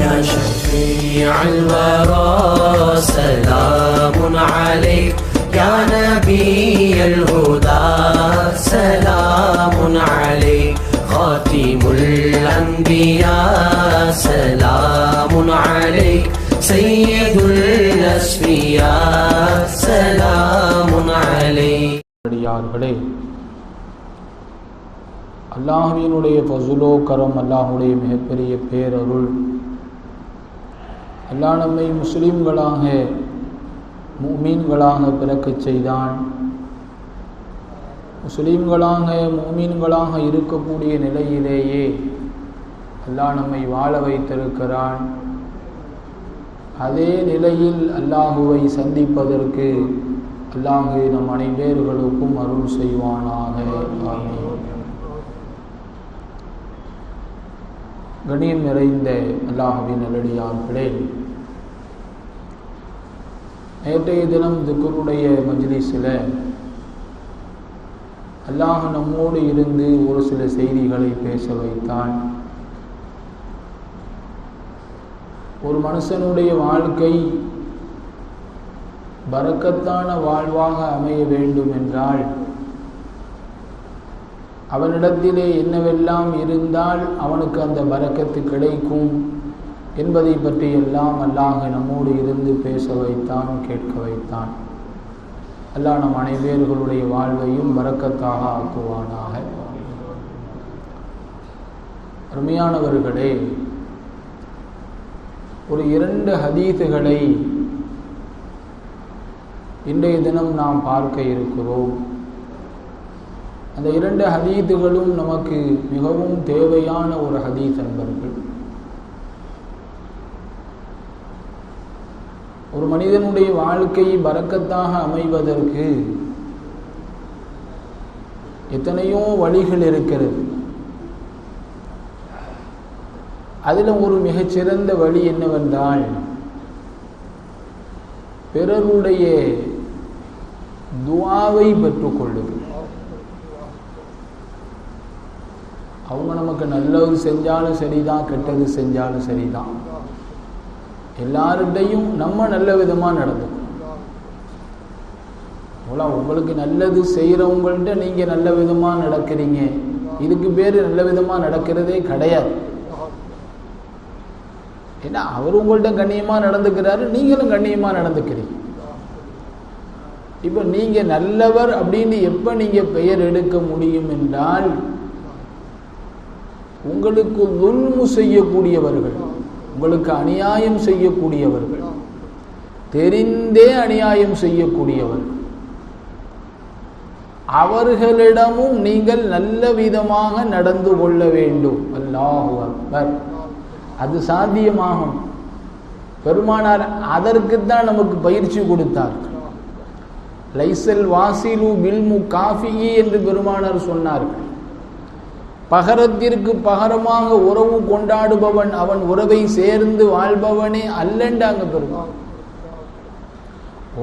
يا شفيع الورى سلام عليك يا نبي الهدى. سلام عليك خاتم الأنبياء. سلام عليك سيد الأسفياء سلام عليك. அல்லாஹுவினுடைய பசுலோ கரம் அல்லாஹுடைய மிகப்பெரிய பேரருள். அல்லாஹ் நம்மை முஸ்லீம்களாக மூமீன்களாக பிறக்கச் செய்தான். முஸ்லீம்களாக மூமீன்களாக இருக்கக்கூடிய நிலையிலேயே அல்லாஹ் நம்மை வாழ வைத்திருக்கிறான். அதே நிலையில் அல்லாஹுவை சந்திப்பதற்கு அல்லாஹு நம் அனைவர்களுக்கும் அருள் செய்வானாக. ஆமீன். கணியம் நிறைந்த அல்லாஹுவின் நல்லடியார்களே நேற்றைய தினம் துக்குருடைய மஜ்லிஸில் அல்லாஹ் நம்மோடு இருந்து ஒரு சில செய்திகளை பேச வைத்தான். ஒரு மனுஷனுடைய வாழ்க்கை பறக்கத்தான வாழ்வாக அமைய வேண்டும் என்றால் அவனிடத்திலே என்னவெல்லாம் இருந்தால் அவனுக்கு அந்த வரக்கத்து கிடைக்கும் என்பதை பற்றி எல்லாம் அல்லாஹ் நம்மோடு இருந்து பேச வைத்தான் கேட்க வைத்தான். அல்லாஹ் நம் அனைவர்களுடைய வாழ்வையும் வரக்கத்தாக ஆக்குவானாக. அருமையானவர்களே ஒரு இரண்டு ஹதீதுகளை இன்றைய தினம் நாம் பார்க்க இருக்கிறோம். அந்த இரண்டு ஹதீதுகளும் நமக்கு மிகவும் தேவையான ஒரு ஹதீத் அன்பர்கள். ஒரு மனிதனுடைய வாழ்க்கை பறக்கத்தாக அமைவதற்கு எத்தனையோ வழிகள் இருக்கிறது. அதில் ஒரு மிகச்சிறந்த வழி என்னவென்றால் பிறருடைய துவாவை பெற்றுக்கொள்ளுது அவங்க நமக்கு நல்லது செஞ்சாலும் சரிதான் கெட்டது செஞ்சாலும் சரிதான். எல்லாருடையும் நம்ம நல்ல விதமாக நடந்துக்கணும். அவ்வளோ உங்களுக்கு நல்லது செய்கிறவங்கள்ட்ட நீங்கள் நல்ல விதமாக நடக்கிறீங்க. இதுக்கு பேர் நல்ல விதமாக நடக்கிறதே கிடையாது. ஏன்னா அவர் உங்கள்கிட்ட கண்ணியமாக நடந்துக்கிறாரு நீங்களும் கண்ணியமாக நடந்துக்கிறீங்க. இப்போ நீங்கள் நல்லவர் அப்படின்னு எப்போ நீங்கள் பெயர் எடுக்க முடியும் என்றால் உங்களுக்கு துல்மு செய்யக்கூடியவர்கள் உங்களுக்கு அநியாயம் செய்யக்கூடியவர்கள் தெரிந்தே அநியாயம் செய்யக்கூடியவர்கள் அவர்களிடமும் நீங்கள் நல்ல விதமாக நடந்து கொள்ள வேண்டும். அல்லாஹு அக்பர். அது சாத்தியமாகும். பெருமானார் அதற்குத்தான் நமக்கு பயிற்சி கொடுத்தார். லைசல் வாசிலு பில்மு காஃபியி என்று பெருமானார் சொன்னார்கள். பகரத்திற்கு பகரமாக உறவு கொண்டாடுபவன் அவன் உறவை சேர்ந்து வாழ்பவனே அல்லண்டாங்க பெருமான்.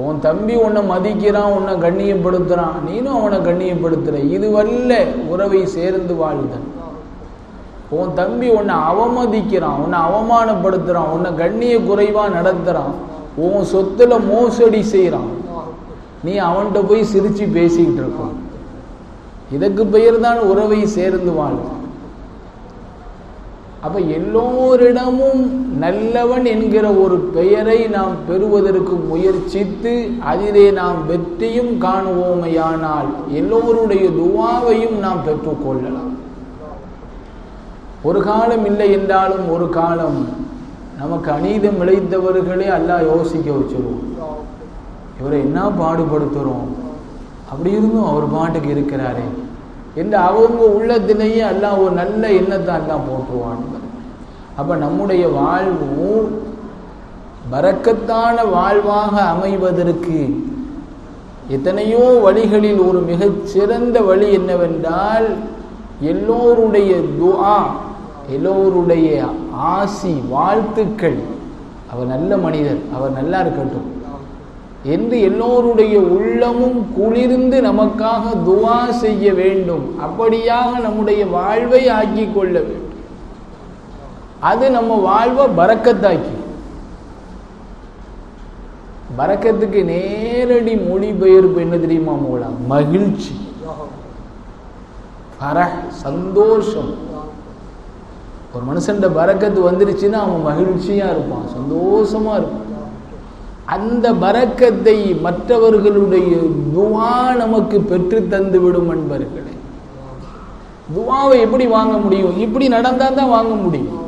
உன் தம்பி உன்னை மதிக்கிறான் உன்னை கண்ணியப்படுத்துறான் நீனும் அவனை கண்ணியப்படுத்துற. இது வல்ல உறவை சேர்ந்து வாழ்தன் உன் தம்பி உன்னை அவமதிக்கிறான் உன்னை அவமானப்படுத்துறான் உன்னை கண்ணிய குறைவா நடத்துறான். உன் சொத்துல மோசடி செய்யறான் நீ அவன்கிட்ட போய் சிரிச்சு பேசிக்கிட்டு இருக்கான் இதற்கு பெயர் தான் உறவை சேர்ந்து வாழ். அப்ப எல்லோரிடமும் நல்லவன் என்கிற ஒரு பெயரை நாம் பெறுவதற்கு முயற்சித்து அதிலே நாம் வெற்றியும் காணுவோமையானால் எல்லோருடைய துவாவையும் நாம் பெற்றுக்கொள்ளலாம் ஒரு காலம் இல்லை என்றாலும் ஒரு காலம் நமக்கு அநீதம் விளைத்தவர்களே அல்லாஹ் யோசிக்க வச்சிருவோம். இவரை என்ன பாடுபடுத்துகிறோம் அப்படி இருந்தும் அவர் பாட்டுக்கு இருக்கிறாரே. என்று அவங்க உள்ளத்திலேயே எல்லாம் ஒரு நல்ல எண்ணத்தை எல்லாம் போட்டுருவான் அப்போ நம்முடைய வாழ்வு பறக்கத்தான வாழ்வாக அமைவதற்கு எத்தனையோ வழிகளில் ஒரு மிகச் சிறந்த வழி என்னவென்றால் எல்லோருடைய துஆ எல்லோருடைய ஆசி வாழ்த்துக்கள். அவர் நல்ல மனிதர் அவர் நல்லா இருக்கட்டும். என்று எல்லோருடைய உள்ளமும் குளிர்ந்து நமக்காக துவா செய்ய வேண்டும். அப்படியாக நம்முடைய வாழ்வை ஆக்கி கொள்ள வேண்டும். அது நம்ம வாழ்வை பறக்கத்தாக்கி. பறக்கத்துக்கு நேரடி மொழிபெயர்ப்பு என்ன தெரியுமா மூலம் மகிழ்ச்சி. சந்தோஷம். ஒரு மனுஷன் பறக்கத்து வந்துருச்சுன்னா அவன் மகிழ்ச்சியா இருப்பான் சந்தோஷமா இருப்பான். அந்த பறக்கத்தை மற்றவர்களுடைய துவா நமக்கு பெற்று தந்து விடும் அன்பர்களே. துவாவை எப்படி வாங்க முடியும்? இப்படி நடந்தால் தான் வாங்க முடியும்.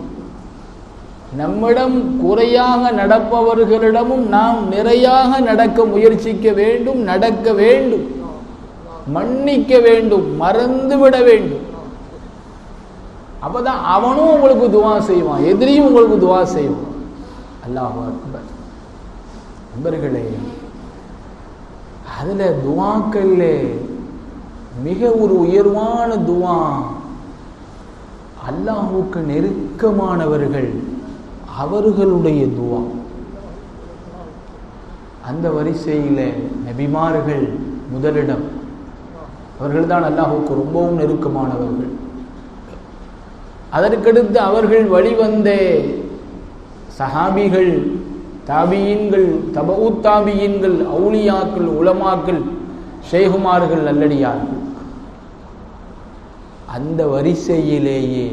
நம்மிடம் குறையாக நடப்பவர்களிடமும் நாம் நிறையாக நடக்க முயற்சிக்க வேண்டும் நடக்க வேண்டும். மன்னிக்க வேண்டும் மறந்து விட வேண்டும். அப்பதான் அவனும் உங்களுக்கு துவா செய்வான் எதிரியும் உங்களுக்கு துவா செய்வான். அல்லாஹ் அக்பர். நண்பர்களே அதுல துவாக்கல்ல மிக ஒரு உயர்வான துவா அல்லாஹுக்கு நெருக்கமானவர்கள் அவர்களுடைய துவா. அந்த வரிசையில் நபிமார்கள் முதலிடம் அவர்கள் தான் அல்லாஹுக்கு ரொம்பவும் நெருக்கமானவர்கள். அதற்கடுத்து அவர்கள் வழிவந்த சஹாபிகள் தாபியீன்கள் தபவு தாபியீன்கள் அவுலியாக்கள் உலமாக்கள் ஷேகுமார்கள் நல்லடியார்கள் அந்த வரிசையிலேயே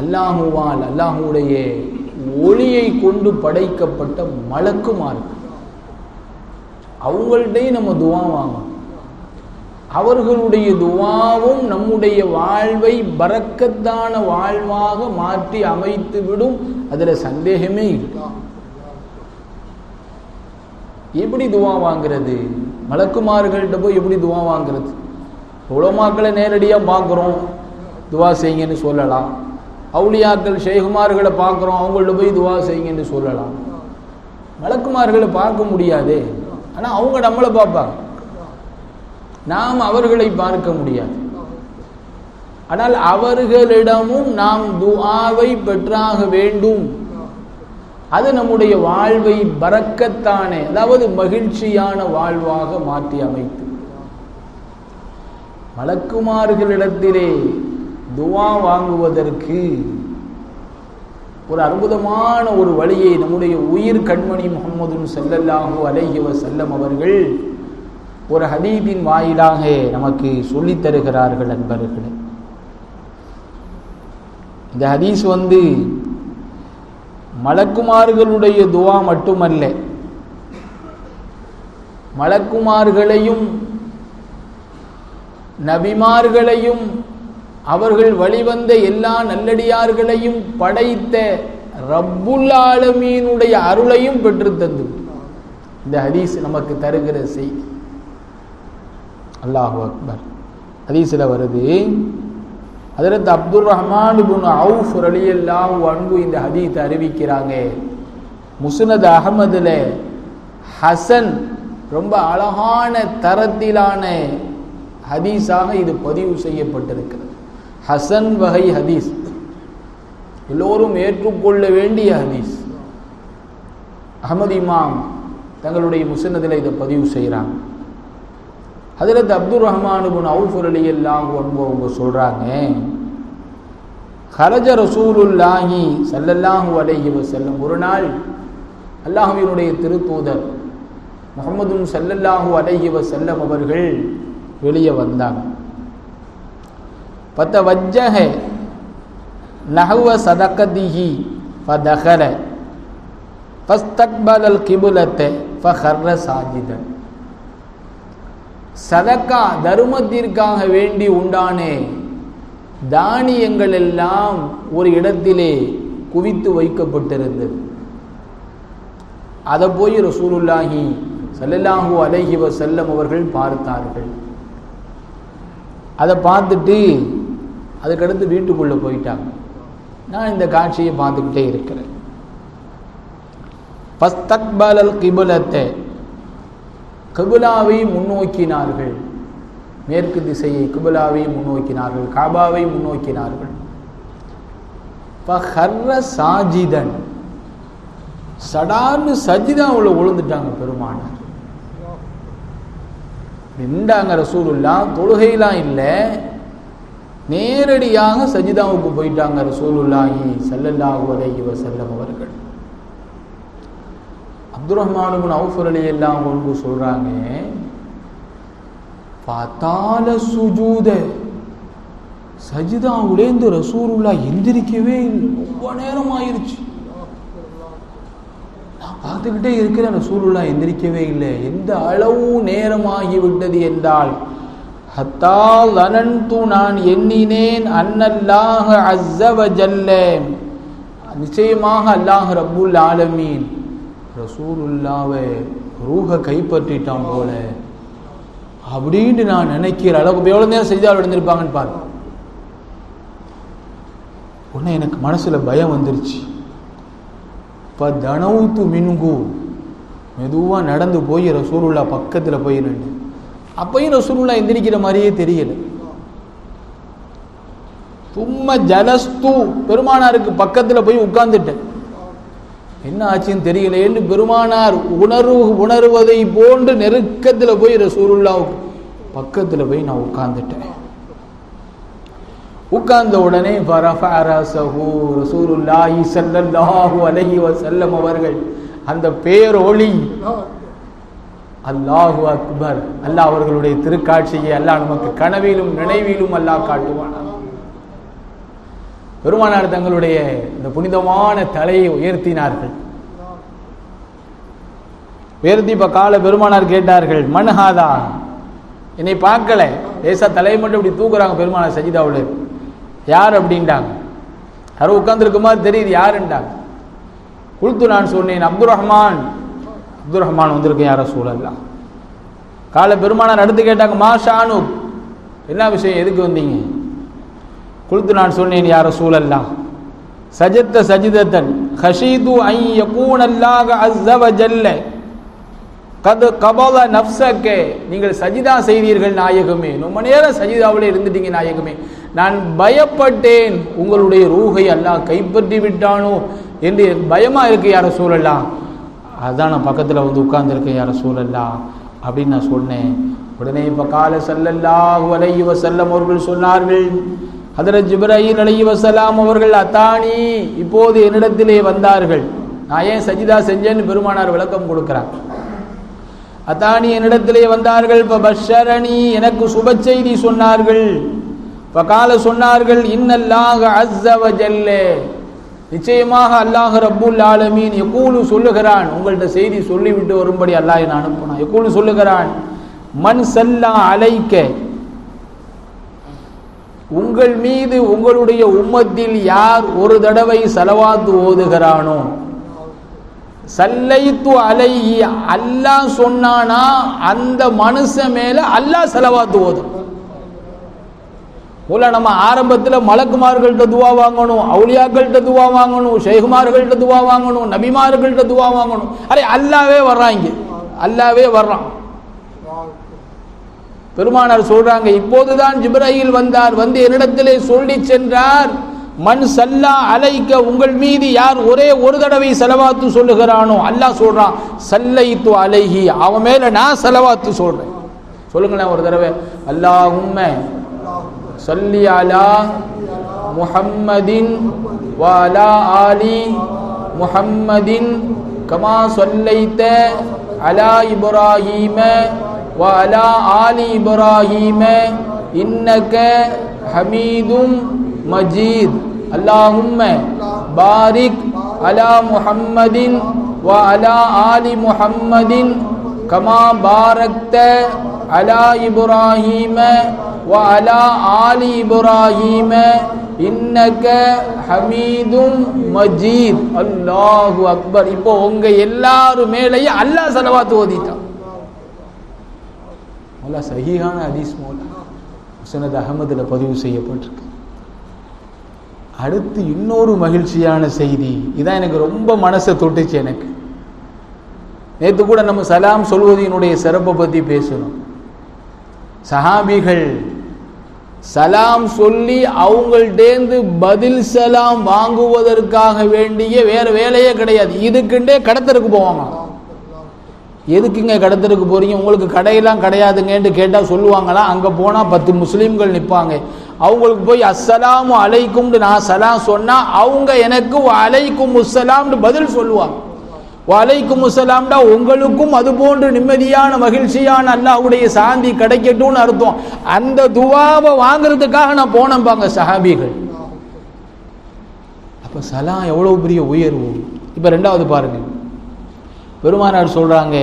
அல்லாஹுவால் அல்லாஹுடைய ஒளியை கொண்டு படைக்கப்பட்ட மலக்குமார்கள். அவங்கள்டையும் நம்ம துவா வாங்கணும். அவர்களுடைய துவாவும் நம்முடைய வாழ்வை பறக்கத்தான வாழ்வாக மாற்றி அமைத்து விடும் அதுல சந்தேகமே இல்லை. எப்படி துவா வாங்குறது? மலக்குமார்கள்ட்ட போய் எப்படி துவா வாங்குறது? உலமாக்களை நேரடியாக பார்க்குறோம். துவா செய்யுங்கன்னு சொல்லலாம். அவுளியாக்கள் ஷேகுமார்களை பார்க்குறோம். அவங்கள்ட்ட போய் துவா செய்யுங்கன்னு சொல்லலாம். மலக்குமார்களை பார்க்க முடியாதே. ஆனால் அவங்க நம்மளை பார்ப்பாங்க. நாம் அவர்களை பார்க்க முடியாது. ஆனால் அவர்களிடமும் நாம் துஆவை பெற்றாக வேண்டும். அது நம்முடைய வாழ்வை பறக்கத்தானே அதாவது மகிழ்ச்சியான வாழ்வாக மாற்றி அமைத்து. மலக்குமார்களிடத்திலே துவா வாங்குவதற்கு ஒரு அற்புதமான ஒரு வழியை நம்முடைய உயிர் கண்மணி முகமதுன் செல்லல்லாஹு அலைஹி செல்லம் அவர்கள் ஒரு ஹதீபின் வாயிலாக நமக்கு சொல்லித் தருகிறார்கள் அன்பர்களே. இந்த ஹதீஸ் வந்து மலக்குமார்களுடைய துவா மட்டுமல்ல. மலக்குமார்களையும் நபிமார்களையும் அவர்கள் வழிவந்த எல்லா நல்லடியார்களையும் படைத்த ரப்புல் ஆலமீனுடைய அருளையும் பெற்று தந்து. இந்த ஹதீஸ் நமக்கு தருகிற செய்தி அல்லாஹு அக்பர். ஹதீஸில் வருது அதில் அப்துல் ரஹ்மான் இப்னு அவுஃப் எல்லாம் அன்பு இந்த ஹதீத் அறிவிக்கிறாங்க. முசுனத் அகமதுல ஹசன் ரொம்ப அழகான தரத்திலான ஹதீஸாக இது பதிவு செய்யப்பட்டிருக்கிறது. ஹசன் வகை ஹதீஸ். எல்லோரும் ஏற்றுக்கொள்ள வேண்டிய ஹதீஸ். அகமது இமாம் தங்களுடைய முசன்னதில் இதை பதிவு செய்கிறாங்க அதில் அப்துல் ரஹ்மானுபுன் பின் அவுஃப் அலி எல்லாம் அவங்க சொல்கிறாங்க ஹரஜ ரசூலுல்லாஹி சல்லல்லாஹு அலைஹி வசல்லம் ஒரு நாள் அல்லாஹுவினுடைய திருத்தூதர் முகமதுன் சல்லல்லாஹு அலைஹி வசல்லம் அவர்கள் வெளியே வந்தாங்க பத்த வஜ்ஜஹ நஹவ சதகதிஹி ஃபதஹல அல் கிபுலத்தை ஃபஹர்ர சாஜிதன் சதக்கா தர்மத்திற்காக வேண்டி உண்டானே தானியங்கள் எல்லாம் ஒரு இடத்திலே குவித்து வைக்கப்பட்டிருந்தது. அதை போய் ரசூலுல்லாஹி சல்லல்லாஹு அலைஹி வஸல்லம் அவர்கள் பார்த்தார்கள். அதை பார்த்துட்டு அதுக்கடுத்து வீட்டுக்குள்ளே போயிட்டாங்க. நான் இந்த காட்சியை பார்த்துக்கிட்டே இருக்கிறேன். ஃபஸ்தக்பலல் கிபுலத்தை கிபுலாவை முன்னோக்கினார்கள். மேற்கு திசையை குபலாவை முன்னோக்கினார்கள் காபாவை முன்னோக்கினார்கள். ஃபஹர்ர சாஜிதன். சடார்னு சஜிதாவில் விழுந்துட்டாங்க பெருமானார் நின்றாங்க ரசூலுல்லா தொழுகையெல்லாம் இல்லை. நேரடியாக சஜிதாவுக்கு போயிட்டாங்க ரசூலுல்லாஹி ஸல்லல்லாஹு அலைஹி வஸல்லம் அவர்கள். அப்துல் ரஹ்மானுக்கு அவுஃபர் அலி எல்லாம் ஒன்று சொல்றாங்க பாத்தால சுஜூத. சஜிதா உலேந்து ரசூருல்லா எந்திரிக்கவே இல்லை. ரொம்ப நேரம் ஆயிருச்சு. நான் பார்த்துக்கிட்டே இருக்கிறேன் ரசூருல்லா எந்திரிக்கவே இல்லை. எந்த அளவு நேரமாகி விட்டது என்றால் ஹத்தால் அனந்து நான் எண்ணினேன் அன்னல்லாஹ அஸ்ஸவ ஜல்ல நிச்சயமாக அல்லாஹ் ரப்புல் ஆலமீன். ரசூருல்லாவை ரூஹ கைப்பற்றிட்டான் போல. அப்படின்னு நான் நினைக்கிற அளவுக்கு எவ்வளோ நேரம் செய்தால் எழுந்திருப்பாங்கன்னு பாரு. உடனே எனக்கு மனசில் பயம் வந்துருச்சு. இப்போ தனவுத்து மின்கு. மெதுவாக நடந்து போய் ரசூலுல்லா பக்கத்தில் போய் நின்று அப்பையும் ரசூலுல்லா எந்திரிக்கிற மாதிரியே தெரியல. சும்மா ஜலஸ்து. பெருமானாருக்கு பக்கத்தில் போய் உட்கார்ந்துட்டேன். என்ன ஆச்சுன்னு தெரியலையேன்னு பெருமானார் உணர்வு உணர்வதை போன்று நெருக்கத்தில் போய் ரசூலுல்லாவுக்கு பக்கத்தில் போய் நான் உட்கார்ந்துட்டேன். உட்கார்ந்த உடனே ஃபரஃபஅ ரஸஹு ரசூலுல்லாஹி ஸல்லல்லாஹு அலைஹி வஸல்லம் அவர்கள் அந்த பேரொளி அல்லாஹு அக்பர் அல்லாஹ் அவர்களுடைய திருக்காட்சியை அல்லாஹ் நமக்கு கனவிலும் நினைவிலும் அல்லாஹ் காட்டுவானார் பெருமானார் தங்களுடைய இந்த புனிதமான தலையை உயர்த்தினார்கள். உயர்த்தி இப்ப கால பெருமானார் கேட்டார்கள் மன்ஹாதா என்னை பார்க்கல. லேசா தலையை மட்டும் இப்படி தூக்குறாங்க பெருமானார் சஜிதாவில். யார் அப்படின்ட்டாங்க யாரோ உட்காந்துருக்குமா தெரியுது யாருன்ட்டாங்க குழுத்து நான் சொன்னேன் அப்துல் ரஹ்மான் அப்துல் ரஹ்மான் வந்திருக்கேன் யார சூழல்லாம் கால பெருமானார் அடுத்து கேட்டாங்க மா ஷானு என்ன விஷயம்? எதுக்கு வந்தீங்க? குழுத்து நான் சொன்னேன் யார சூழல்லாம் சஜத்த சஜிதத்தன் ஹஷீது ஐ யகூனல்லாக அஸ்ஸவ ஜல்ல கது கபல நப்சக்கே நீங்கள் சஜிதா செய்தீர்கள் நாயகமே. ரொம்ப நேரம் சஜிதாவில் இருந்துட்டீங்க நாயகமே. நான் பயப்பட்டேன். உங்களுடைய ரூகை அல்லாஹ் கைப்பற்றி விட்டானோ என்று பயமா இருக்கு யார சூழல்லாம் அதான் நான் பக்கத்தில் வந்து உட்கார்ந்துருக்கேன் யார சூழல்லாம் அப்படின்னு நான் சொன்னேன். உடனே இப்போ கால செல்லல்லாஹு அலைஹி செல்லம் அவர்கள் சொன்னார்கள். ஹதரத் ஜிப்ராஹிம் அலி வசலாம் அவர்கள் அத்தானி இப்போது என்னிடத்திலே வந்தார்கள். நான் ஏன் சஜிதா செஞ்சேன்னு பெருமானார் விளக்கம் கொடுக்கிறார். அத்தானி என்னிடத்திலே வந்தார்கள். இப்போ பஷரணி எனக்கு சுப செய்தி சொன்னார்கள். இப்போ கால சொன்னார்கள் இன்னல்லாக அஸ்ஸவ ஜல்லே நிச்சயமாக அல்லாஹ் ரப்புல் ஆலமீன் எக்கூலு சொல்லுகிறான். உங்கள்கிட்ட செய்தி சொல்லிவிட்டு வரும்படி அல்லாஹ் என்ன அனுப்புனான். எக்கூலு சொல்லுகிறான் மண் சல்லா அலைக்க உங்கள் மீது உங்களுடைய உம்மத்தில் யார் ஒரு தடவை செலவாத்து ஓதுகிறானோ. சல்லைத்து அலைஹி அல்லாஹ் சொன்னானா அந்த மனுஷன் மேல அல்லாஹ் செலவாத்து ஓதும். போல நம்ம ஆரம்பத்தில் மலக்குமார்கள்ட்ட துவா வாங்கணும் அவுளியாக்கள்கிட்ட துவா வாங்கணும் ஷேகுமார்கள்ட்ட துவா வாங்கணும் நபிமார்கள்ட்ட துவா வாங்கணும். அரே அல்லாவே வர்றான் அல்லாவே வர்றான். பெருமானார் சொல்றாங்க இப்போதுதான் ஜிப்ராஹில் வந்தார் வந்து என்னிடத்திலே சொல்லி சென்றார். மண் சல்லா அலைக்க உங்கள் மீது யார் ஒரே ஒரு தடவை செலவாத்து சொல்லுகிறானோ அல்லாஹ் சொல்றான் சல்லைத்து அலைஹி அவன் மேல நான் செலவாத்து சொல்றேன். சொல்லுங்களேன் ஒரு தடவை அல்லாஹ் உண்மை சல்லி அலா முஹம்மதின் வாலா ஆலி முஹம்மதின் கமா சொல்லைத்த அலா இப்ராஹீம وعلى آل إبراهيم إنك حميد مجيد اللهم بارك على محمد وعلى آل محمد كما باركت على إبراهيم وعلى آل إبراهيم இன்னக்க ஹமீதும் மஜீத் அல்லாஹு அக்பர் இப்போ உங்க எல்லாரும் மேலேயும் அல்லாஹ் செலவாத்து ஓதிட்டான் நல்லா சகிகான ஹதீஸ் மூலம் முசனத் அகமதில் பதிவு செய்யப்பட்டிருக்கு. அடுத்து இன்னொரு மகிழ்ச்சியான செய்தி. இதான் எனக்கு ரொம்ப மனசை தொட்டுச்சு எனக்கு. நேற்று கூட நம்ம சலாம் சொல்வதினுடைய சிறப்பை பற்றி பேசணும். சஹாபிகள் சலாம் சொல்லி அவங்கள்டேந்து பதில் சலாம் வாங்குவதற்காக வேண்டிய வேற வேலையே கிடையாது. இதுக்குண்டே கடத்தருக்கு போவாங்க எதுக்குங்க கடத்தருக்கு போறீங்க? உங்களுக்கு கடையெல்லாம் கிடையாதுங்கன்ட்டு கேட்டால் சொல்லுவாங்களா? அங்கே போனால் பத்து முஸ்லீம்கள் நிற்பாங்க அவங்களுக்கு போய் அஸ்ஸலாமு அலைக்கும்னு நான் சலாம் சொன்னால் அவங்க எனக்கு அலைக்கும் முஸ்ஸலாம்னு பதில் சொல்லுவாங்க. வலைக்கும் முசலாம்டா உங்களுக்கும் அது போன்று நிம்மதியான மகிழ்ச்சியான அல்லாவுடைய சாந்தி கிடைக்கட்டும்னு அர்த்தம். அந்த துவாவை வாங்குறதுக்காக நான் போனம்பாங்க சஹாபிகள். அப்ப சலாம் எவ்வளவு பெரிய உயர்வு. இப்ப ரெண்டாவது பாருங்க. பெருமானார் சொல்றாங்க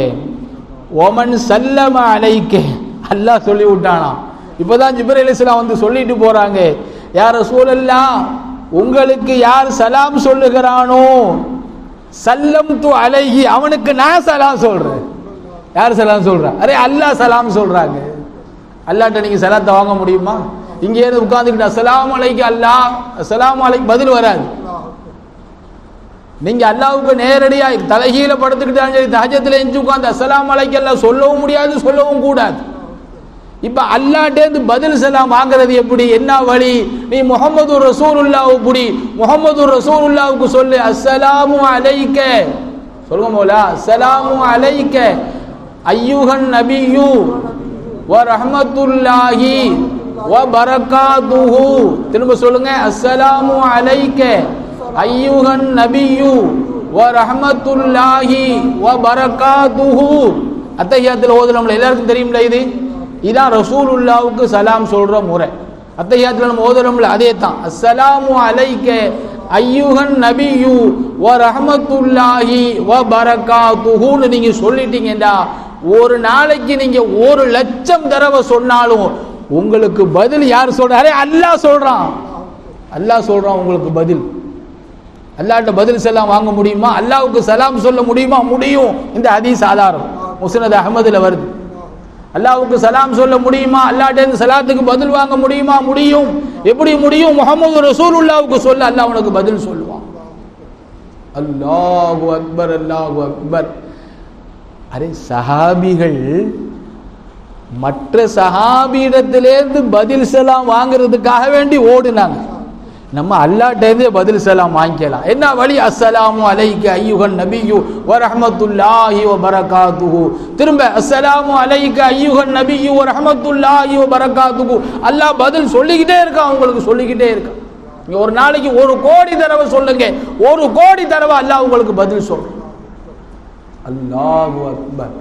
ஓமன் சல்லம அலைக்கே. அல்லாஹ் சொல்லி விட்டானா இப்பதான் ஜிப்ரீல் அலிஸ்லாம் வந்து சொல்லிட்டு போறாங்க யார் சூழல்லாம் உங்களுக்கு யார் சலாம் சொல்லுகிறானோ சல்லம் து அலைகி அவனுக்கு நான் சலாம் சொல்றேன். யார் சலாம் சொல்றா? அரே அல்லாஹ் சலாம் சொல்றாங்க. அல்லாட்ட நீங்க சலாத்தை வாங்க முடியுமா? இங்கே இருந்து சலாம் அலைக்கு அல்லாஹ் சலாம் அலைக்கு பதில் வராது. நீங்க அல்லாவுக்கு நேரடியாக தலைகீழ படுத்துக்கிட்டாலும் சரி தஹஜத்தில் எஞ்சி உட்காந்து அஸ்ஸலாமு அலைக்கெல்லாம் சொல்லவும் முடியாது சொல்லவும் கூடாது. இப்ப அல்லாட்டேந்து பதில் சலாம் வாங்குறது எப்படி? என்ன வழி? நீ முகமது ரசூலுல்லாவு புடி. முகமது ரசூலுல்லாவுக்கு சொல்லு அஸ்ஸலாமு அலைக்க. சொல்லுங்க மோலா அஸ்ஸலாமு அலைக்க ஐயுகன் நபியு வ ரஹமத்துல்லாஹி வ பரக்காதுஹு திரும்ப சொல்லுங்க அஸ்ஸலாமு அலைக்க. ஐயுகன் நபியு வ ரஹ்மத்துல்லாஹி வ பரக்காத்துஹு அத்தஹியாத்துல ஓதுறோம்ல எல்லாருக்கும் தெரியும்ல இது? இதான் ரசூலுல்லாவுக்கு சலாம் சொல்ற முறை. அத்தஹியாத்துல நம்ம ஓதுறோம்ல அதே தான் அஸ்ஸலாமு அலைக்க ஐயுகன் நபியு வ ரஹமத்துல்லாஹி வ பரக்காத்துஹுன்னு நீங்கள் சொல்லிட்டீங்கடா ஒரு நாளைக்கு நீங்க ஒரு லட்சம் தடவை சொன்னாலும் உங்களுக்கு பதில் யார் சொல்றாரு? அல்லாஹ் சொல்றான். அல்லாஹ் சொல்றான் உங்களுக்கு பதில். அல்லாட்ட பதில் செல்லாம் வாங்க முடியுமா? அல்லாவுக்கு சலாம் சொல்ல முடியுமா? முடியும். இந்த ஹதீஸ் ஆதாரம். முஸ்னத் அகமதுல வருது. அல்லாவுக்கு சலாம் சொல்ல முடியுமா? அல்லாஹ்ட்ட இருந்து சலாத்துக்கு பதில் வாங்க முடியுமா? முடியும். எப்படி முடியும்? முகமது ரசூலுல்லாவுக்கு சொல்ல அல்லாஹ் உனக்கு பதில் சொல்லுவான். அல்லாஹு அக்பர் அல்லாஹு அக்பர். அரே சஹாபிகள் மற்ற சஹாபியிடத்திலேருந்து பதில் செல்லாம் வாங்குறதுக்காக வேண்டி ஓடுனாங்க. நம்ம அல்லாட்டேருந்தே பதில் சலாம் வாங்கிக்கலாம். என்ன வழி? அஸ்ஸலாமு அலைக்க ஐயுகன் நபியு வரஹமத்துல்லாஹி ரஹ்மத்துல்லாஹி வ பரகாத்துஹு திரும்ப அஸ்ஸலாமு அலைக்க ஐயுகன் நபியு வரஹமத்துல்லாஹி ரஹ்மத்துல்லாஹி வ பரகாத்துஹு அல்லாஹ் பதில் சொல்லிக்கிட்டே இருக்கான் உங்களுக்கு சொல்லிக்கிட்டே இருக்கான் நீங்கள் ஒரு நாளைக்கு ஒரு கோடி தடவை சொல்லுங்க. ஒரு கோடி தடவை அல்லாஹ் உங்களுக்கு பதில் சொல்றான் அல்லாஹு அக்பர்.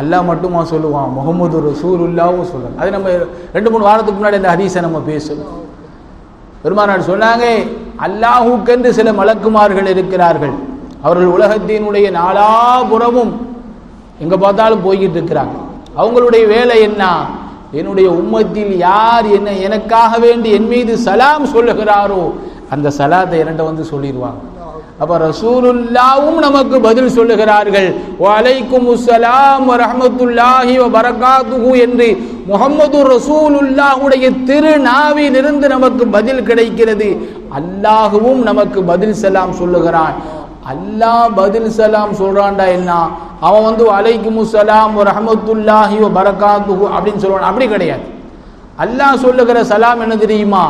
அல்லாஹ் மட்டுமா சொல்லுவான் முகமது ரசூலுல்லாவும் சொல்லுவாங்க அது நம்ம ரெண்டு மூணு வாரத்துக்கு முன்னாடி இந்த ஹதீஸை நம்ம பேசணும் பெருமானார் சொன்னாங்க அல்லாஹுக்கென்று சில மலக்குமார்கள் இருக்கிறார்கள். அவர்கள் உலகத்தினுடைய நாலாபுறமும் எங்க பார்த்தாலும் போய்கிட்டு இருக்கிறாங்க. அவங்களுடைய வேலை என்ன? என்னுடைய உம்மத்தில் யார் என்ன எனக்காக வேண்டி என் மீது சலாம் சொல்லுகிறாரோ அந்த சலாத்தை என்கிட்ட வந்து சொல்லிடுவாங்க. அப்ப ரசூலுல்லாவும் நமக்கு பதில் சொல்லுகிறார்கள். வலைக்கும் அஸ்ஸலாம் ரஹமத்துல்லாஹி வ என்று முகமது ரசூலுல்லாஹுடைய திருநாவிலிருந்து நமக்கு பதில் கிடைக்கிறது. அல்லாஹுவும் நமக்கு பதில் செல்லாம் சொல்லுகிறான். அல்லாஹ் பதில் சலாம் சொல்றான்டா என்ன? அவன் வந்து அலைக்கும் சலாம் ரஹமத்துல்லாஹி வ அப்படின்னு சொல்லுவான். அப்படி கிடையாது. அல்லாஹ் சொல்லுகிற சலாம் என்ன தெரியுமா?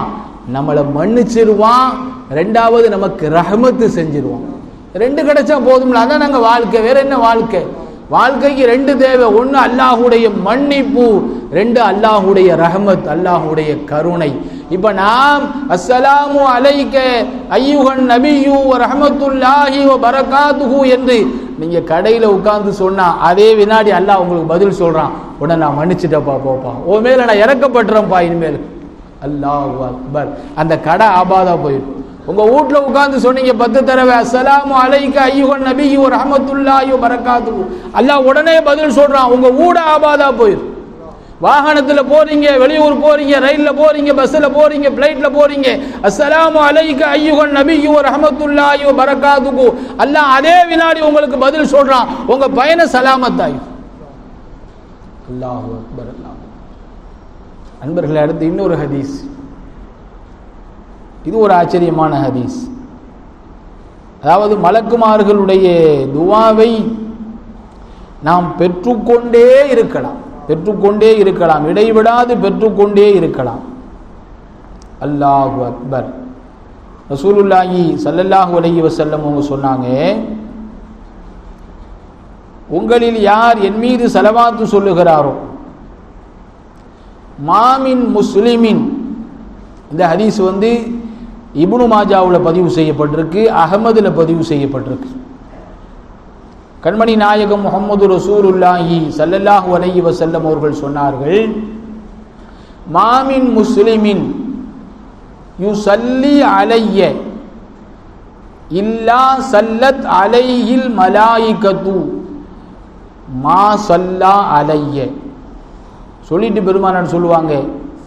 நம்மளை மன்னிச்சிருவான். ரெண்டாவது நமக்கு ரஹமத்து செஞ்சிருவான். ரெண்டு கிடைச்சா போதும்ல அதான் நாங்கள் வாழ்க்கை. வேற என்ன வாழ்க்கை? வாழ்க்கைக்கு ரெண்டு தேவை. ஒன்று அல்லாஹுடைய மன்னிப்பு ரெண்டு அல்லாஹுடைய ரஹமத் அல்லாஹுடைய கருணை. இப்போ நாம் அஸ்ஸலாமு அலைக்க ஐயுகன் நபியு ரஹமத்துல்லாஹி வ பரகாத்துஹு என்று நீங்கள் கடையில் உட்கார்ந்து சொன்னால் அதே வினாடி அல்லாஹ் உங்களுக்கு பதில் சொல்கிறான் உடனே நான் மன்னிச்சிட்டப்பா போப்பா. உன் மேலே நான் இறக்கப்பட்டுறேன்ப்பா இனிமேல். அல்லாஹ் அக்பர். அந்த கடை ஆபாதா போயிடும். உங்க வீட்ல உட்காந்து சொன்னீங்க பத்து தடவை அஸ்ஸலாமு அலைக்க ஐயுகன் நபியு ரஹமத்துல்லாஹி ஐயோ பரகாத்துஹு அல்லாஹ் உடனே பதில் சொல்றான் உங்க வீட ஆபாதா போயிடும். வாகனத்தில் போறீங்க வெளியூர் போறீங்க ரயிலில் போறீங்க பஸ்ஸில் போறீங்க பிளைட்ல போறீங்க அஸ்ஸலாமு அலைக்க ஐயுகன் நபியு ரஹமத்துல்லாஹி ஐயோ பரகாத்துஹு அல்லாஹ் அதே வினாடி உங்களுக்கு பதில் சொல்றான் உங்க பயண சலாமத்தாயும் அல்லாஹு அக்பர். அன்பர்களே அடுத்து இன்னொரு ஹதீஸ். இது ஒரு ஆச்சரியமான ஹதீஸ். அதாவது மலக்குமார்களுடைய துவாவை நாம் பெற்றுக்கொண்டே இருக்கலாம். பெற்றுக்கொண்டே இருக்கலாம். இடைவிடாது பெற்றுக்கொண்டே இருக்கலாம். அல்லாஹு அக்பர். ரசூலுல்லாஹி சல்லல்லாஹு அலஹி வசல்லம் அவங்க சொன்னாங்க உங்களில் யார் என் மீது செலவாத்து சொல்லுகிறாரோ மாமின் முஸ்லிமின். இந்த ஹதீஸ் வந்து இபுனு மாஜாவில் பதிவு செய்யப்பட்டிருக்கு அகமதில் பதிவு செய்யப்பட்டிருக்கு. கண்மணி நாயகம் முகமது ரசூருல்லாஹி சல்லல்லாஹு அலைஹி வசல்லம் அவர்கள் சொன்னார்கள் மாமின் முஸ்லிமின் யுசல்லி அலைய இல்லா சல்லத் அலையில் மலாயிகத்து மா சல்லா அலைய. சொல்லிட்டு பெருமானார் சொல்லுவாங்க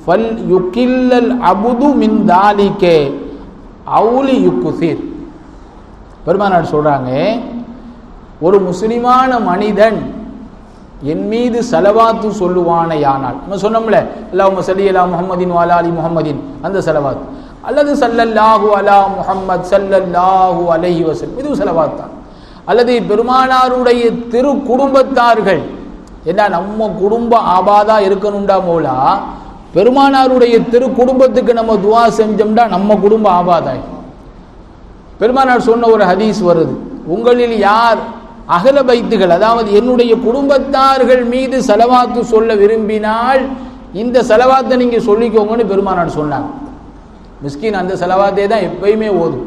ஃபல் யுக்கில்லல் அபுது மின் தாலிக்கே அவுலி யுக்குசீர். பெருமானார் சொல்கிறாங்க ஒரு முஸ்லிமான மனிதன் என் மீது செலவாத்து சொல்லுவானையானால் நம்ம சொன்னோம்ல அல்லாஹ் சல்லி அலா முகமதின் வாலா அலி முகமதின் அந்த செலவாத் அல்லது சல்லல்லாஹு அலா முஹம்மத் சல்லல்லாஹு அலஹி வசல் இதுவும் செலவாத்தான். அல்லது பெருமானாருடைய திரு குடும்பத்தார்கள் ஏன்னா நம்ம குடும்பம் ஆபாதா இருக்கணும்டா மோலா? பெருமானாருடைய திரு குடும்பத்துக்கு நம்ம துவா செஞ்சோம்டா நம்ம குடும்பம் ஆபாதாய். பெருமானார் சொன்ன ஒரு ஹதீஸ் வருது. உங்களில் யார் அகல பைத்துகள் அதாவது என்னுடைய குடும்பத்தார்கள் மீது செலவாத்து சொல்ல விரும்பினால் இந்த செலவாத்தை நீங்க சொல்லிக்கோங்கன்னு பெருமானார் சொன்னாங்க மிஸ்கின் அந்த செலவாத்தே தான் எப்பயுமே ஓதும்.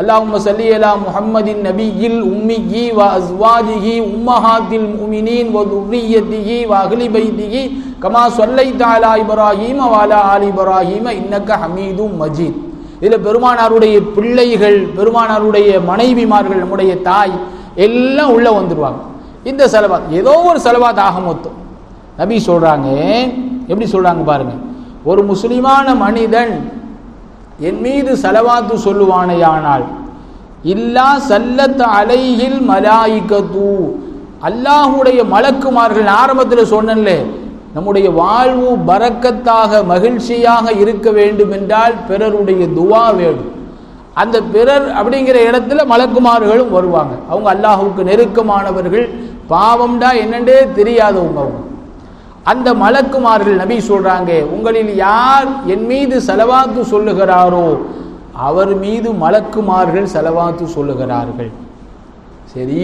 அல்லாஹும்ம சல்லி அலா முஹம்மதின் நபியில் உம்மிகி வ அஸ்வாஜிஹி உம்மஹாத்தில் முமினீன் வ துர்ரியத்திஹி வ அஹ்லி பைத்திஹி கமா சொல்லை தாலா இப்ராஹீம வாலா அலா ஆலி இப்ராஹீம இன்னக்க ஹமீதும் மஜீத். இதில் பெருமானாருடைய பிள்ளைகள் பெருமானாருடைய மனைவிமார்கள் நம்முடைய தாய் எல்லாம் உள்ளே வந்துடுவாங்க இந்த செலவாத் ஏதோ ஒரு செலவாத் ஆக மொத்தம். நபி சொல்கிறாங்க எப்படி சொல்கிறாங்க பாருங்கள் ஒரு முஸ்லிமான மனிதன் என் மீது செலவாத்து சொல்லுவானேயானால் இல்லா சல்லத்த அலைகில் மலாயிகத்து அல்லாஹுடைய மலக்குமார்கள் ஆரம்பத்தில் சொன்னேன்ல நம்முடைய வாழ்வு பறக்கத்தாக மகிழ்ச்சியாக இருக்க வேண்டும் என்றால் பிறருடைய துவா வேண்டும். அந்த பிறர் அப்படிங்கிற இடத்துல மலக்குமார்களும் வருவாங்க. அவங்க அல்லாஹுக்கு நெருக்கமானவர்கள். பாவம்டா என்னண்டே தெரியாதவங்க அவங்க. அந்த மலக்குமார்கள் நபி சொல்றாங்க உங்களில் யார் என் மீது செலவாக்கு சொல்லுகிறாரோ அவர் மீது மலக்குமார்கள் செலவாத்து சொல்லுகிறார்கள். சரி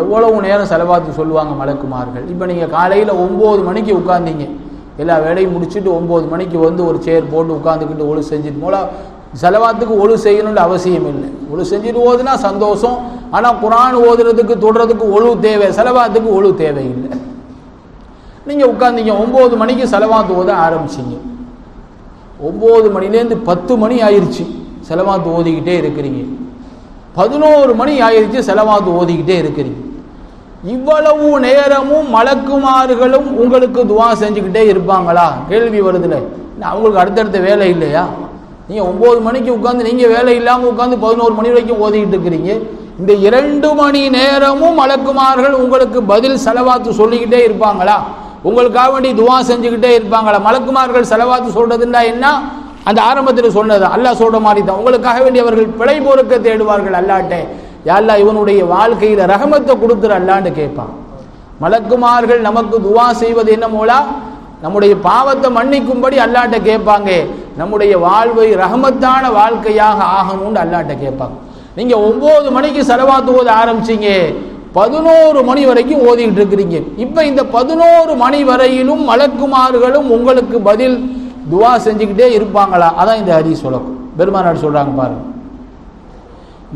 எவ்வளவு நேரம் செலவாத்து சொல்லுவாங்க மலக்குமார்கள்? இப்போ நீங்கள் காலையில் ஒம்பது மணிக்கு உட்காந்தீங்க எல்லா வேலையும் முடிச்சுட்டு ஒம்பது மணிக்கு வந்து ஒரு சேர் போட்டு உட்காந்துக்கிட்டு ஒழு செஞ்சுட்டு போல செலவாத்துக்கு ஒழு செய்யணும்னு அவசியம் இல்லை. ஒழு செஞ்சுட்டு ஓதுனா சந்தோஷம். ஆனால் குரான் ஓதுறதுக்கு தொடுறதுக்கு ஒழு தேவை செலவாத்துக்கு ஒழு தேவையில்லை. நீங்கள் உட்காந்தீங்க ஒம்பது மணிக்கு செலவாத்து ஓத ஆரம்பிச்சிங்க. ஒம்பது மணிலேருந்து பத்து மணி ஆயிடுச்சு செலவாத்து ஓதிக்கிட்டே இருக்கிறீங்க. பதினோரு மணி ஆயிடுச்சு செலவாத்து ஓதிக்கிட்டே இருக்கிறீங்க. இவ்வளவு நேரமும் மலக்குமார்களும் உங்களுக்கு துவா செஞ்சுக்கிட்டே இருப்பாங்களா? கேள்வி வருதுல. அவங்களுக்கு அடுத்தடுத்த வேலை இல்லையா? நீங்கள் ஒம்பது மணிக்கு உட்காந்து நீங்கள் வேலை இல்லாமல் உட்காந்து பதினோரு மணி வரைக்கும் ஓதிக்கிட்டு இருக்கிறீங்க. இந்த இரண்டு மணி நேரமும் மலக்குமார்கள் உங்களுக்கு பதில் செலவாத்து சொல்லிக்கிட்டே இருப்பாங்களா? உங்களுக்காக வேண்டி துவா செஞ்சுக்கிட்டே இருப்பாங்களா? மலக்குமார்கள் செலவாத்து சொல்றதுன்னா என்ன? அந்த ஆரம்பத்தில் சொன்னது அல்லாஹ் சொல்ற மாதிரி தான். உங்களுக்காக வேண்டி அவர்கள் பிழை பொறுக்க தேடுவார்கள் அல்லாட்டே. யாழ்லா இவனுடைய வாழ்க்கையில ரகமத்தை கொடுத்துரு அல்லான்னு கேட்பான். மலக்குமார்கள் நமக்கு துவா செய்வது என்ன மூலா? நம்முடைய பாவத்தை மன்னிக்கும்படி அல்லாட்ட கேட்பாங்க. நம்முடைய வாழ்வை ரகமத்தான வாழ்க்கையாக ஆகணும்னு அல்லாட்ட கேட்பாங்க. நீங்க ஒன்பது மணிக்கு செலவாத்துவது ஆரம்பிச்சீங்க. பதினோரு மணி வரைக்கும் ஓதிக்கிட்டு இருக்கிறீங்க. இப்போ இந்த பதினோரு மணி வரையிலும் மலக்குமார்களும் உங்களுக்கு பதில் துவா செஞ்சுக்கிட்டே இருப்பாங்களா? அதான் இந்த ஹரி சொல்லக்கும் பெருமானார் சொல்றாங்க பாருங்க.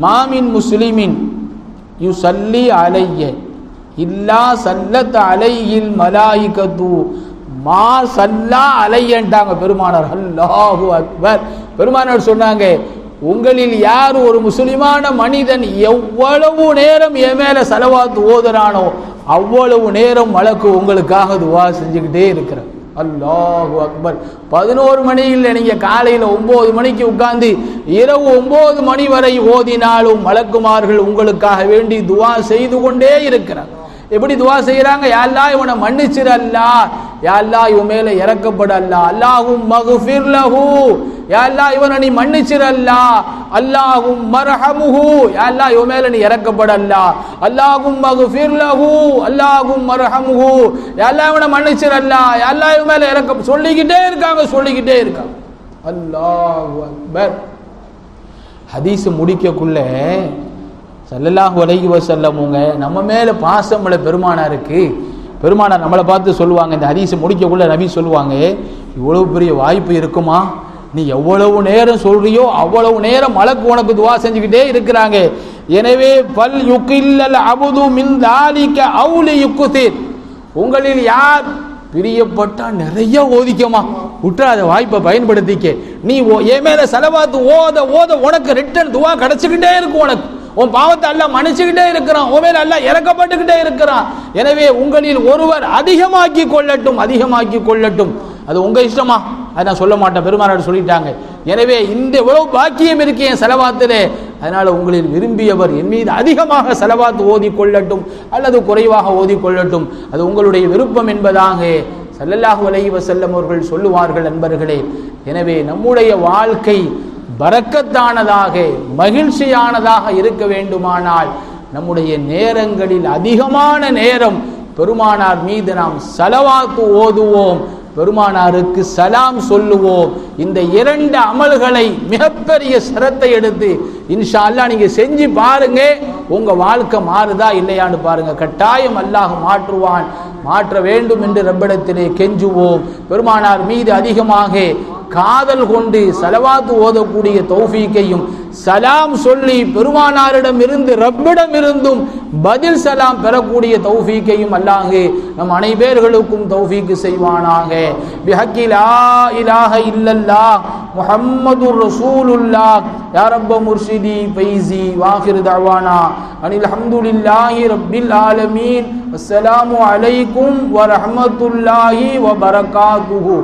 மாமின் முஸ்லிமின் யு சல்லி அலைய. இல்லா சல்லத் அலையில் மலாயிகத்து. மா சல்லா அலையன்ட்டாங்க பெருமானார். அல்லாஹு அக்பர். பெருமானார் சொன்னாங்க உங்களில் யார் ஒரு முஸ்லிமான மனிதன் எவ்வளவு நேரம் என் மேல செலவாத்து ஓதுறானோ அவ்வளவு நேரம் வழக்கு உங்களுக்காக துவா செஞ்சுக்கிட்டே இருக்கிறேன் அல்லாஹு அக்பர். பதினோரு மணியில் நீங்க காலையில் ஒன்பது மணிக்கு உட்கார்ந்து இரவு ஒன்பது மணி வரை ஓதினாலும் மலக்குமார்கள் உங்களுக்காக வேண்டி துவா செய்து கொண்டே இருக்கிறார். எப்படி துவா செய்யறாங்க யாழ்லா இவனை மன்னிச்சிடல்லா யாழ்லா இவன் மேல இறக்கப்படல்லா அல்லாஹும் மகுஃபிர் லஹு. யாழ்லா இவனை நீ மன்னிச்சிடல்லா அல்லாஹும் மரஹமுஹு. யாழ்லா இவன் மேல நீ இறக்கப்பட அல்லா அல்லாஹும் மகுஃபிர் லஹு அல்லாஹும் மரஹமுஹு. யாழ்லா இவனை மன்னிச்சிரு அல்லா யாழ்லா இவன் மேல இறக்க சொல்லிக்கிட்டே இருக்காங்க சொல்லிக்கிட்டே இருக்காங்க. அல்லாஹு அக்பர். ஹதீஸ் முடிக்கக்குள்ள சல்லல்லாஹு அலைஹி வஸல்லமுங்க நம்ம மேல பாசமுள்ள பெருமானாருக்கு பெருமானார் நம்மளை பார்த்து சொல்லுவாங்க. இந்த ஹதீஸ் முடிக்கக்குள்ள நபி சொல்லுவாங்க இவ்வளவு பெரிய வாய்ப்பு இருக்குமா? நீ எவ்வளவு நேரம் சொல்றியோ அவ்வளவு நேரம் மலக்கு உனக்கு துவா செஞ்சுக்கிட்டே இருக்கிறாங்க. எனவே பல் யுக்கில்லல் அபுது மின் தாலிக்க அவுலி யுக்குதீர் உங்களில் யார் பிரியப்பட்டா நிறைய ஓதிக்கமா. விட்டுறாத வாய்ப்பை பயன்படுத்திக்க. நீ ஓ- என் மேல செலவாத்து ஓத ஓத உனக்கு ரிட்டர்ன் துவா கிடைச்சிக்கிட்டே இருக்கும் உனக்கு. உன் பாவத்தை அல்ல மன்னிச்சுக்கிட்டே இருக்கிறான். உன் மேல அல்ல இறக்கப்பட்டுக்கிட்டே இருக்கிறான். எனவே உங்களில் ஒருவர் அதிகமாக்கி கொள்ளட்டும் அதிகமாக்கி கொள்ளட்டும். அது உங்க இஷ்டமா? அதை நான் சொல்ல மாட்டேன் பெருமானார் சொல்லிட்டாங்க. எனவே இந்த இவ்வளவு பாக்கியம் இருக்கு என் செலவாத்திலே. அதனால உங்களில் விரும்பியவர் என் மீது அதிகமாக செலவாத்து ஓதி கொள்ளட்டும் அல்லது குறைவாக ஓதி கொள்ளட்டும் அது உங்களுடைய விருப்பம் என்பதாக ஸல்லல்லாஹு அலைஹி செல்லும் அவர்கள் சொல்லுவார்கள் நண்பர்களே. எனவே நம்முடைய வாழ்க்கை பறக்கத்தானதாக மகிழ்ச்சியானதாக இருக்க வேண்டுமானால் நம்முடைய நேரங்களில் அதிகமான நேரம் பெருமானார் மீது நாம் செலவாக்கு ஓதுவோம். பெருமானாருக்கு சலாம் சொல்லுவோம். இந்த இரண்டு அமல்களை மிகப்பெரிய சிரத்தை எடுத்து இன்ஷா அல்லாஹ் நீங்க செஞ்சு பாருங்க உங்க வாழ்க்கை மாறுதா இல்லையான்னு பாருங்க. கட்டாயம் அல்லாஹ் மாற்றுவான். மாற்ற வேண்டும் என்று ரப்பிடத்திலே கெஞ்சுவோம். பெருமானார் மீது அதிகமாக காதல் கொண்டு சலவாத்து ஓதக்கூடிய தௌஃபீக்கையும் சலாம் சொல்லி பெருமானாரிடம் இருந்து ரப்பிடம் இருந்தும் பதில் சலாம் பெறக்கூடிய தௌஃபீக்கையும் அல்லாஹு நம் அனைவர்களுக்கும் தௌஃபீக்கு செய்வானாக. பிஹக்கிலா இலாக இல்லல்லா இல்லல்லாஹ் ரசூலுல்லா ரசூலுல்லாஹ். யா ரப்ப முர்ஷிதி பைசி வாஹிர் தவானா அனில் ஹம்துலில்லாஹி ரப்பில் ஆலமீன். அஸ்ஸலாமு அலைக்கும் வரஹமத்துல்லாஹி வபரகாத்துஹு.